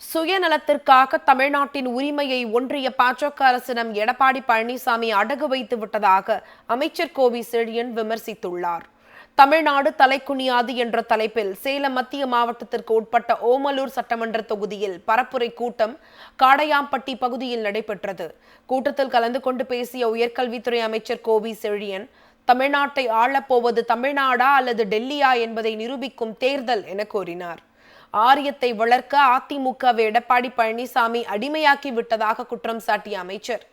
சுயநலத்திற்காக தமிழ்நாட்டின் உரிமையை ஒன்றிய பாஜக அரசிடம் எடப்பாடி பழனிசாமி அடகு வைத்து விட்டதாக அமைச்சர் கோவி செழியன் விமர்சித்துள்ளார். தமிழ்நாடு தலைக்குனியாது என்ற தலைப்பில் சேலம் மத்திய மாவட்டத்திற்கு உட்பட்ட ஓமலூர் சட்டமன்ற தொகுதியில் பரப்புரை கூட்டம் காடையாம்பட்டி பகுதியில் நடைபெற்றது. கூட்டத்தில் கலந்து கொண்டு பேசிய உயர்கல்வித்துறை அமைச்சர் கோவி செழியன் தமிழ்நாட்டை ஆளப்போவது தமிழ்நாடா அல்லது டெல்லியா என்பதை நிரூபிக்கும் தேர்தல் என கூறினார். ஆரியத்தை வளர்க்க அதிமுகவை எடப்பாடி பழனிசாமி அடிமையாக்கி விட்டதாக குற்றம் சாட்டிய அமைச்சர்.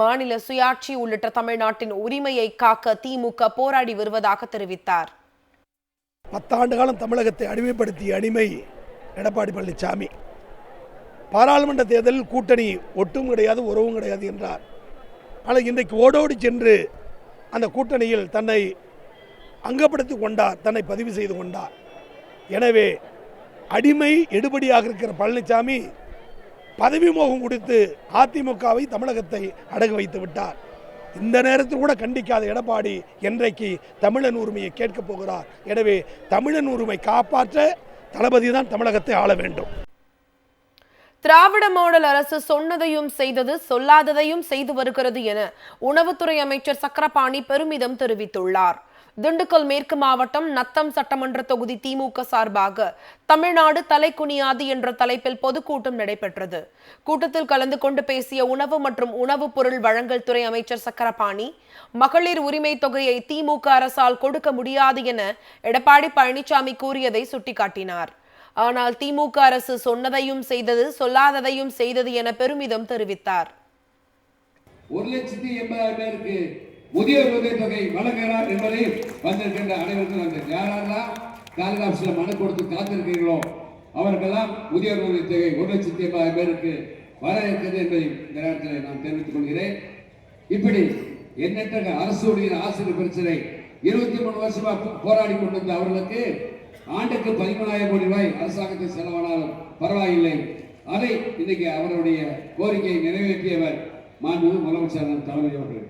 மாநில சுயாட்சி உள்ளிட்ட தமிழ்நாட்டின் உரிமையை காக்க திமுக போராடி வருவதாக தெரிவித்தார். பத்தாண்டு காலம் தமிழகத்தை அடிமைப்படுத்திய அடிமை எடப்பாடி பழனிசாமி. பாராளுமன்ற தேர்தலில் கூட்டணி ஒட்டும் கிடையாது உறவும் கிடையாது என்றார். ஆனால் இன்றைக்கு ஓடோடி சென்று அந்த கூட்டணியில் தன்னை அங்கப்படுத்தி கொண்டார் தன்னை பதிவு செய்து கொண்டார். எனவே அடிமை எடுபடியாக இருக்கிற பழனிசாமி பதவி மோகம் கொடுத்து அதிமுகவை தமிழகத்தை அடகு வைத்து விட்டார். இந்த நேரத்தில் கூட கண்டிக்காத எடப்பாடி என்றைக்கு தமிழன் உரிமையை கேட்கப் போகிறார். எனவே தமிழன் உரிமை காப்பாற்ற தளபதி தான் தமிழகத்தை ஆள வேண்டும். திராவிட மாடல் அரசு சொன்னதையும் செய்தது சொல்லாததையும் செய்து வருகிறது என உணவுத்துறை அமைச்சர் சக்கரபாணி பெருமிதம் தெரிவித்துள்ளார். திண்டுக்கல் மேற்கு மாவட்டம் நத்தம் சட்டமன்ற தொகுதி திமுக சார்பாக தமிழ்நாடு தலைக்குனியாது என்ற தலைப்பில் பொதுக்கூட்டம் நடைபெற்றது. கூட்டத்தில் கலந்து கொண்டு பேசிய உணவு மற்றும் உணவுப் பொருள் வழங்கல் துறை அமைச்சர் சக்கரபாணி மகளிர் உரிமை தொகையை திமுக அரசால் கொடுக்க முடியாது என எடப்பாடி பழனிசாமி கூறியதை சுட்டிக்காட்டினார். ஆனால் திமுக அரசு சொன்னதையும் செய்தது சொல்லாததையும் செய்தது என பெருமிதம் தெரிவித்தார். ஒரு லட்சத்தி எண்பதாயிரம் பேருக்கு முதியோர் தொகை வழங்குகிறார் என்பதை வந்திருக்கின்ற அனைவருக்கும் அந்த யாரெல்லாம் தாலுகா மனு கொடுத்து காத்திருக்கிறீர்களோ அவர்களெல்லாம் முதியோர் தொகை ஒரு லட்சத்தி எண்பதாயிரம் பேருக்கு வர இருக்கிறது என்பதை இந்த நேரத்தில் நான் தெரிவித்துக் கொள்கிறேன். இப்படி எண்ணற்ற அரசுடைய ஆசிரியர் பிரச்சனை இருபத்தி மூணு வருஷமா போராடி கொண்டிருந்த அவர்களுக்கு ஆண்டுக்கு பதிமூணாயிரம் கோடி ரூபாய் அரசாங்கத்தை செலவானாலும் பரவாயில்லை. அதை இன்னைக்கு அவருடைய கோரிக்கையை நிறைவேற்றியவர் மாண்பு முதலமைச்சர் தலைமை அவர்கள்